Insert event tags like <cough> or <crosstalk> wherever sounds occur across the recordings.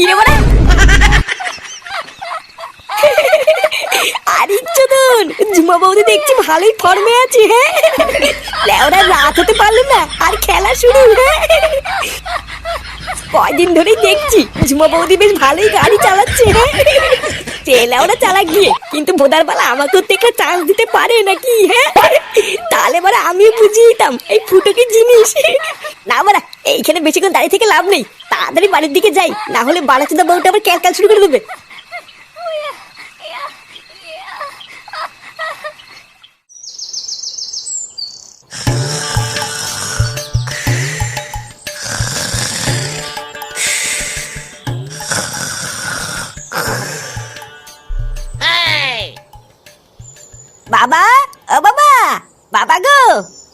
কি রে বড়া আরে চোদন, ঝুমা বৌদি দেখছি ভালোই ফর্মে আছে হ্যাঁ? লেওরা রাত হতে পারল না, আর খেলা শুরু হ্যাঁ? কয়দিন ধরেই দেখছি, ঝুমা বৌদি বেশ ভালোই গাড়ি চালাচ্ছে হ্যাঁ? তেলা ওরা চালাক গিয়ে কিন্তু ভোদার বেলা আমাকেও তো একটা চান্স দিতে পারে নাকি হ্যাঁ? তাহলে বলে আমিও বুঝিয়ে দিতাম। এই ফুটোকি জিনিস। না বারা এইখানে বেশিক্ষণ দাঁড়িয়ে থেকে লাভ নেই। তাড়াতাড়ি বাড়ির দিকে যাই, না হলে বাড়াচোদা বউটা আবার ক্যালকাল শুরু করে দেবে।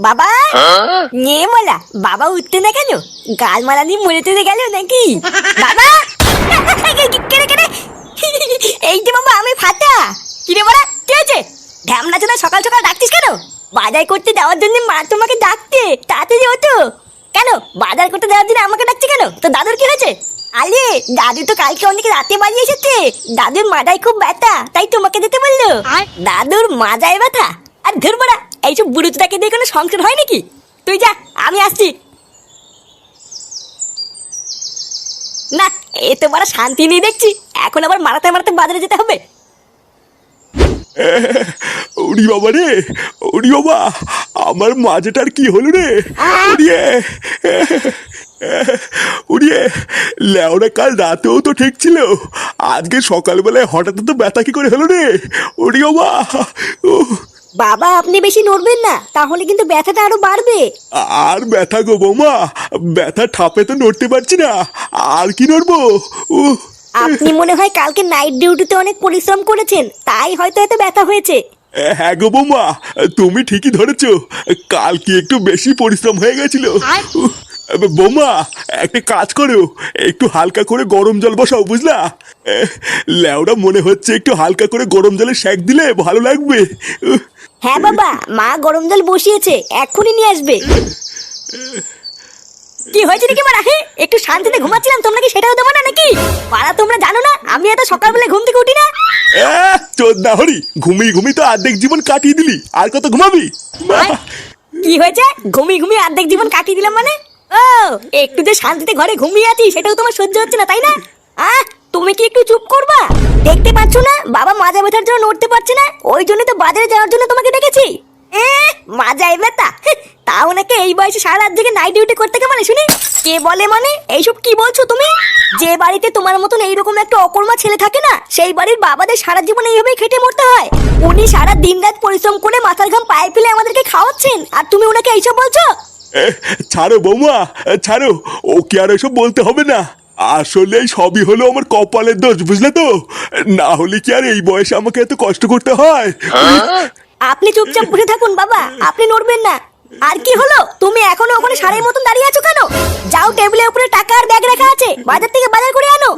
বাবা? নিয়ে মোলা। বাবা উঠতে না কেন? গাল মালা নিয়ে মরে গেল নাকি? বাবা! কেড়ে কেড়ে এই যে বাবা আমি ফাটা। কিরে বলা কে আছে ঢ্যামনা চোদা সকাল সকাল ডাকতিস কেন? বাজার করতে দেওয়ার জন্য মা তোমাকে ডাকতে তাড়াতাড়ি হতো কেন? বাজার করতে দেওয়ার জন্য আমাকে ডাকছে কেন? তো দাদুর কি হয়েছে? আরে দাদু তো কালকে অনেক রাতে বাড়ি এসেছে। দাদুর মাথায় খুব ব্যথা তাই তোমাকে যেতে বলল। দাদুর মাজায় ব্যথা। আর ধর বড়া এইসব বুড়োটাকে দিয়ে কোনো সংসার হয় নাকি? তুই যা আমি আসছি। না এ তো বড় শান্তি নেই দেখছি। এখন আবার মারাতে মারাতে বাজারে যেতে হবে। ওরি বাবা রে ওরি বাবা আমার মাঝেটার কি হলো রে? ওরিয়ে ওরিয়ে লেওরা কাল রাতেও তো ঠিক ছিল। আজকে সকালবেলায় হঠাৎ তো ব্যথা কি করে হলো রে? ওরি বাবা বাবা আপনি বেশি নড়বেন না তাহলে কিন্তু ব্যথাটা আরও বাড়বে। আর ব্যথা গো বৌমা ব্যথা ঠাপে তো নড়তে পারছি না আর কি নড়বো? উহ। আপনি মনে হয় কালকে নাইট ডিউটিতে অনেক পরিশ্রম করেছেন তাই হয়তো এত ব্যথা হয়েছে। হ্যাঁ গো বৌমা তুমি ঠিকই ধরেছো কাল কি একটু বেশি পরিশ্রম হয়ে গেছিল? বৌমা একটা কাজ করো একটু হালকা করে গরম জল বসাও বুঝলা? এহ, ল্যাওড়া মনে হচ্ছে একটু হালকা করে গরম জলে সেক দিলে ভালো লাগবে। হ্যাঁ বাবা মা গরম জল বসিয়েছে এক্ষুনি নিয়ে আসবে। কি হয়েছে নাকি মারা একটু শান্তিতে ঘুমাচ্ছিলাম তোমরা কি সেটাও দেবো না নাকি? পাড়া তোমরা জানো না আমি এত সকালবেলা ঘুম থেকে উঠি না। চোদ্দা হরি ঘুমিয়ে ঘুমিয়ে তো অর্ধেক জীবন কাটিয়ে দিলি আর কত ঘুমাবি? কি হয়েছে? ঘুমিয়ে ঘুমিয়ে অর্ধেক জীবন কাটিয়ে দিলাম মানে? ও একটু যে শান্তিতে ঘরে ঘুমিয়ে আছি সেটাও তোমার সহ্য হচ্ছে না তাই না? আহ! তুমি কি একটু চুপ করবা? দেখতে পাচ্ছ না? বাবা মাজা ব্যথার জন্য নড়তে পারছে না। ওই জন্য তো বাজারে যাওয়ার জন্য তোমাকে ডেকেছি। এ মাজায় ব্যথা। হেহ, তাও নাকি এই বয়সে সারা রাত থেকে নাইট ডিউটি করতে কে মানে শুনি? কে বলে মানে? এইসব কি বলছো তুমি? যে বাড়িতে তোমার মতন এইরকম একটা অকর্মা ছেলে থাকে না সেই বাড়ির বাবাদের সারা জীবন এইভাবেই খেটে মরতে হয়। উনি সারা দিন রাত পরিশ্রম করে মাথার ঘাম পায়ে ফেলে আমাদেরকে খাওয়াচ্ছেন। আর তুমি ওনাকে এইসব বলছো? ছাড়ো বৌমা ছাড়ো। ও কি আর এসব বলতে হবে না। আসলে সবই হলো আমার কপালের দোষ বুঝলে তো? না হলে কি আর এই বয়সে আমাকে এত কষ্ট করতে হয়? আপনি চুপচাপ বসে থাকুন বাবা। আপনি নড়বেন না। আর কি হলো? তুমি এখনও ওখানে সারের মতন দাঁড়িয়ে আছো কেন? যাও টেবিলের উপরে টাকা আর ব্যাগ রাখা আছে। বাজার থেকে বাজার করে আনো।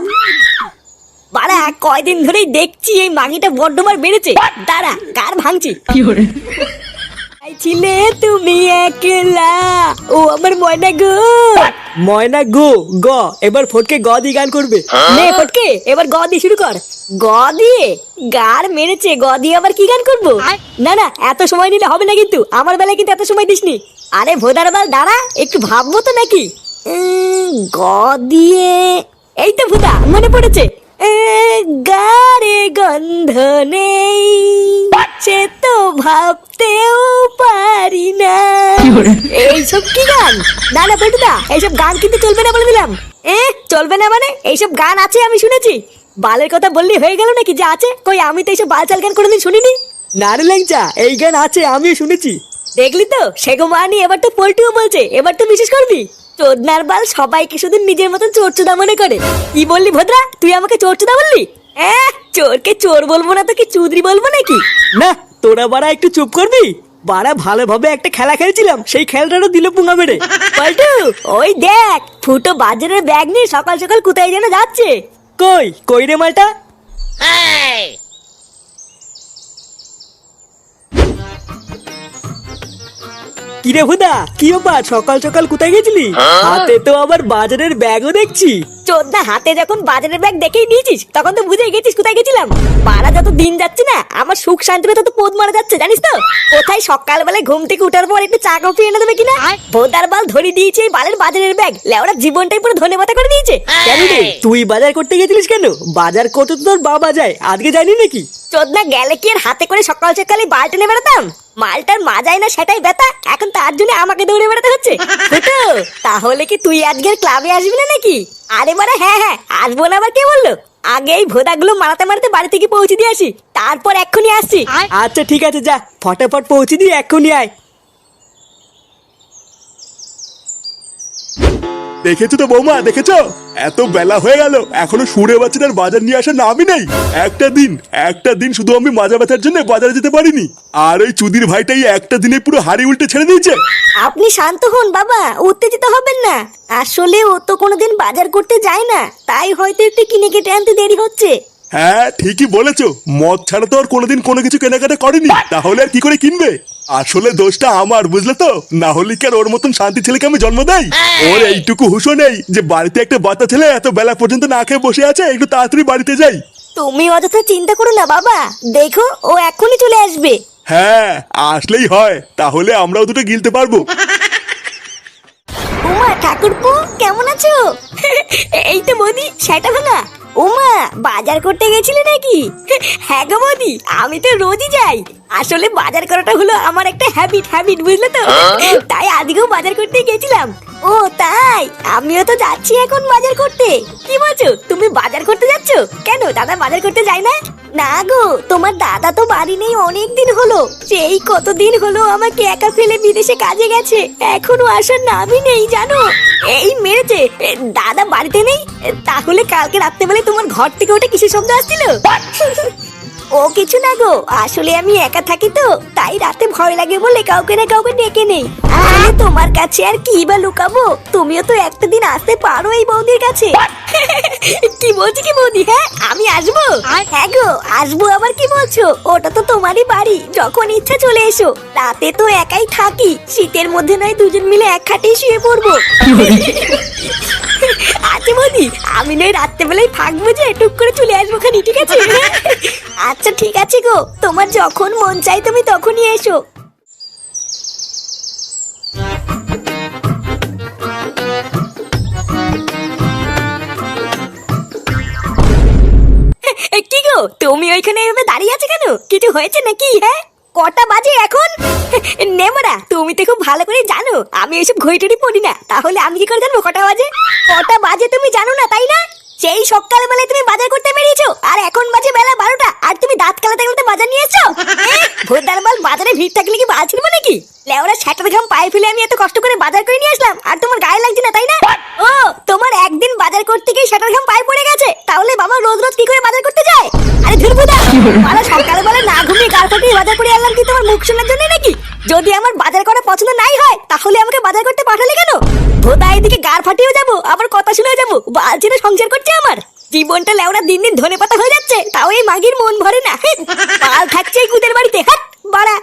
বাড়া কয়দিন ধরেই দেখছি এই মাগিটা বড্ডমার বেড়েছে। দাঁড়া কার ভাঙছি? এই ছিলে তুমি একলা? ও আমার ময়না গো। ময়না গো গ। এবার ফটকে গ দিয়ে গান করবে। নে ফটকে এবার গ দিয়ে শুরু কর। গ দিয়ে গার মেরেছে গ দিয়ে আবার কি গান করব? না না এত সময় নিলে হবে না কিন্তু আমার বেলায় কিন্তু এত সময় দিসনি। আরে ভোদার বাল দাঁড়া একটু ভাববো তো নাকি। গ দিয়ে এই তো ভুদা মনে পড়েছে। এ, গারে গন্ধ নেই। সে তো ভাবতেও পারি না। এইসব কি গান? না না বেটুদা এইসব গান কিন্তু চলবে না বলে দিলাম। এ চলবে না মানে? এইসব গান আছে আমি শুনেছি। বালের কথা বললি হয়ে গেল নাকি? যে আছে কই আমি তো এইসব বালচাল গান কোনোদিন শুনিনি। না রে ল্যাংচা এই গান আছে আমিও শুনেছি। দেখলি তো সেগো মানি এবার তো পল্টুও বলছে এবার তো বিশেষ করবি। চোদনার বাল সবাইকে শুধু নিজের মতন চোরচুদা মনে করে। কি বললি ভদ্রা তুই আমাকে চোরচুদা বললি? হ্যাঁ চোরকে চোর বলব না তো কি চুদরি বলব নাকি? না তোরা বাড়া একটু চুপ করবি? বাড়া ভালোভাবে একটা খেলা খেলছিলাম সেই খেলাটারও দিল পুঙ্গা মেরে। পল্টু ওই দেখ ফুটো বাজারের ব্যাগ নিয়ে সকাল সকাল কোথায় যেন যাচ্ছে। কই কই রে মালটা? কিরে হুদা কি ব্যাপার? সকাল সকাল কোথায় গেছিলি? হাতে তো আবার বাজারের ব্যাগও দেখছি। চোদ্দা হাতে যখন বাজারের ব্যাগ দেখেই নিয়েছিস তখন তো বুঝে গেছিস কোথায় গেছিলাম। পাড়া যত দিন যাচ্ছে না আমার সুখ শান্তিতে তত পোদ মারা যাচ্ছে জানিস তো? কোথায় সকালবেলায় ঘুম থেকে উঠার পর একটু চা কফি এনে দেবে কিনা? ভোদার বাল ধরে দিয়েছে এই বালের বাজারের ব্যাগ লেওরা জীবনটাই পুরো ধনে পাতা করে দিয়েছে। কেন রে তুই বাজার করতে গেছিলিস কেন? বাজার করতে তো তোর বাবা যায় আজকে জানি নাকি? চোদ্দা গেলে কি আর হাতে করে সকাল সকালে বালটা নিয়ে বেড়াতাম? মালটার মাজাই না সেটাই ব্যথা। এখন তার জন্য আমাকে দৌড়ে বেড়াতে হচ্ছে। তো তাহলে কি তুই আজকের ক্লাবে আসবি না নাকি? আরে বারে হ্যাঁ হ্যাঁ আসব না আবার কে বলল? আগে এই ভোদাগুলো মারাতে মারাতে বাড়ি থেকে পৌঁছে দিয়ে আসি। তারপর এক্ষুনি আসছি। আচ্ছা ঠিক আছে, যা, ফটাফট পৌঁছে দিয়ে এক্ষুনি আয়। দেখেছ তো বৌমা দেখেছ? এত বেলা হয়ে গেল এখনও সুরে বাচ্চাটার বাজার নিয়ে আসার নামই নেই। একটা দিন একটা দিন শুধু আমি মাজা ব্যথার জন্য বাজারে যেতে পারিনি। আর ওই চুদির ভাইটাই একটা দিনে পুরো হাড়ি উল্টে ছেড়ে দিয়েছে। আপনি শান্ত হন বাবা উত্তেজিত হবেন না। আসলে ও তো কোনোদিন বাজার করতে যায় না তাই হয়তো একটু কিনে কেটে আনতে দেরি হচ্ছে। হ্যাঁ ঠিকই বলেছ। মদ ছাড়া তো আর কোনোদিন কোনো কিছু কেনাকাটা করেনি। তাহলে আর কি করে কিনবে? আসলে দোষটা আমার বুঝলে তো? না হলে কি আর ওর মতন শান্তি ছেলেকে আমি জন্ম দেই? ওর এইটুকু হুশো নেই যে বাড়িতে একটা বাচ্চা ছেলে এত বেলা পর্যন্ত না খেয়ে বসে আছে একটু তাড়াতাড়ি বাড়িতে যাই। তুমি অযথা চিন্তা করো না বাবা। দেখো ও এখনই চলে আসবে। হ্যাঁ আসলেই হয়। তাহলে আমরাও দুটো গিলতে পারব। উমা ঠাকুরপো কেমন আছো? এই তো মোদি সেটা ভাঙা। উমা বাজার করতে গেছিলে নাকি? হ্যাঁ গো মোদি আমি তো রোজই যাই। আসলে বাজার করাটা হলো আমার একটা হ্যাবিট হ্যাবিট বুঝলে তো? তাই আজকেও বাজার করতে গেছিলাম। ও তাই? আমিও তো যাচ্ছি এখন বাজার করতে। কি বলছো? তুমি বাজার করতে যাচ্ছ? কেন দাদা বাজার করতে যায় না? না গো তোমার দাদা তো বাড়ি নেই অনেক দিন হলো। সেই কতদিন হলো আমাকে একা ফেলে বিদেশে কাজে গেছে। এখনও আসার নামই নেই জানো? এই মেরেছে। দাদা বাড়িতে নেই? তাহলে কালকে রাত্রেবেলায় তোমার ঘর থেকে ওটা কিসের শব্দ আসছিল? ও কিছু না গো আসলে আমি একা থাকি তো তাই রাতে ভয় লাগে বলে কাউকে না কাউকে ডেকে নেই। আসলে তোমার কাছে আর কি বা লুকাবো? তুমিও তো একটা দিন আসতে পারো এই বৌদির কাছে। <laughs> কি বলছি কি বৌদি হ্যাঁ আমি আসব? হ্যাঁ গো আসব আবার কি বলছো? ওটা তো তোমারই বাড়ি যখন ইচ্ছা চলে এসো। রাতে তো একাই থাকি শীতের মধ্যে নয় দুজন মিলে এক খাটেই শুয়ে পড়ব। আচ্ছা বৌদি আমি নয় রাত্রেবেলায় থাকব যে টুক করে চলে আসব খানি ঠিক আছে? <laughs> আচ্ছা ঠিক আছে গো। তোমার যখন মন চাই তুমি তখনই এসো। কি গো, তুমি ওইখানে এভাবে দাঁড়িয়ে আছো কেন? কিছু হয়েছে নাকি হ্যাঁ? কটা বাজে এখন? নেমরা তুমি তো খুব ভালো করে জানো, আমি এসব ঘড়িটড়ি পড়ি না। তাহলে আমি কি করে জানব কটা বাজে? কটা বাজে তুমি জানো না, তাই না? সেই সকাল বেলায় তুমি বাজার করতে বেরিয়েছো আর এখন বাজে বেলা বারোটা আর তুমি দাঁত কালাতে কালাতে বাজার নিয়ে এসছো ভোরদার বল বাজারে ভিড় থাকলে কি বাজার ছিল নাকি লেওরা স্যাটার ঘাম পায়ে ফেলে আমি এত কষ্ট করে বাজার করে নিয়ে আসলাম আর তোমার গায়ে লাগছে না তাই না ও তোমার একদিন বাজার করতে গিয়ে স্যাটার ঘাম পায়ে পড়ে গেছে তাহলে বাবা রোজ রোজ কি করে বাজার করতে যায় আরে ধুরবুদা মানে সকালে বেলা না ঘুমিয়ে গাল ফাটিয়ে বাজার করে আনলাম কি তোমার মুখ শোনার জন্য নাকি? যদি আমার বাজার করা পছন্দ নাই হয়, তাহলে আমাকে বাজার করতে পাঠালে কেন? ভোতা এদিকে গার ফাটিয়ে যাব, আবার কথা শুনে যাব। বালছিনে সংসার করছে আমার। জীবনটা লেওড়া দিন দিন ধনে পাতা হয়ে যাচ্ছে, তাও এই মাগির মন ভরে না। পাল থাকছে এই কুদের বাড়িতে, হাট, বাড়া।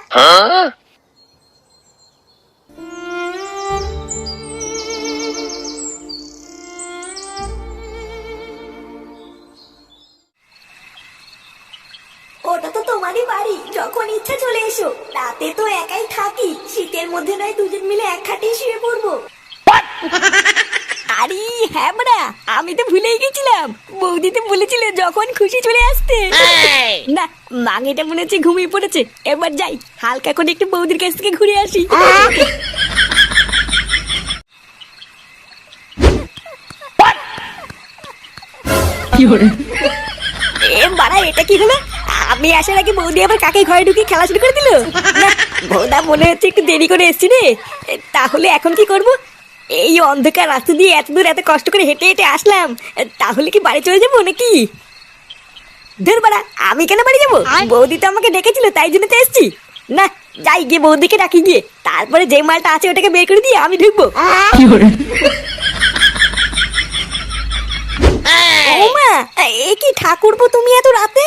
মধ্যে নয় দুজন মিলে এক খাটে শুয়ে পড়ব। <laughs> আরে হ্যাঁ বড়া আমি তো ভুলেই গেছিলাম। বৌদি তো বলেছিল যখন খুশি চলে আসতে। না মাঙেটা মনে হচ্ছে ঘুমিয়ে পড়েছে। এবার যাই হালকা করে একটু বৌদির কাছ থেকে ঘুরে আসি। এ বাড়া এটা কি হলো? আমি আসার আগে বৌদি আবার কাকে ঘরে ঢুকে খেলা শুরু করে দিল? না বৌদা মনে হচ্ছে একটু দেরি করে এসছি রে। তাহলে এখন কি করব? এই অন্ধকার রাস্তা দিয়ে এত দূর এত কষ্ট করে হেঁটে হেঁটে আসলাম। তাহলে কি বাড়ি চলে যাব নাকি? ধর বাড়া আমি কেন বাড়ি যাব? বৌদি তো আমাকে ডেকেছিল তাই জন্য তো এসছি। না যাই গিয়ে বৌদিকে ডাকি গিয়ে তারপরে যে মালটা আছে ওটাকে বের করে দিয়ে আমি ঢুকবো। কি ঠাকুরপো তুমি এত রাতে?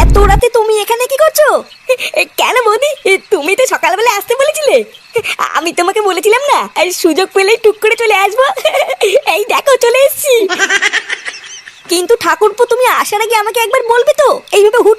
এত রাতে তুমি এখানে কি করছ? কেন বৌদি, তুমি তো সকালবেলা আসতে বলেছিলে। আমি তোমাকে বলেছিলাম না সুযোগ পেলেই টুক করে চলে আসব। এই দেখো, চলে এসেছি। কিন্তু ঠাকুরপো, তুমি আসার আগে আমাকে একবার বলবে তো? এইভাবে হুট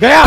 谁呀？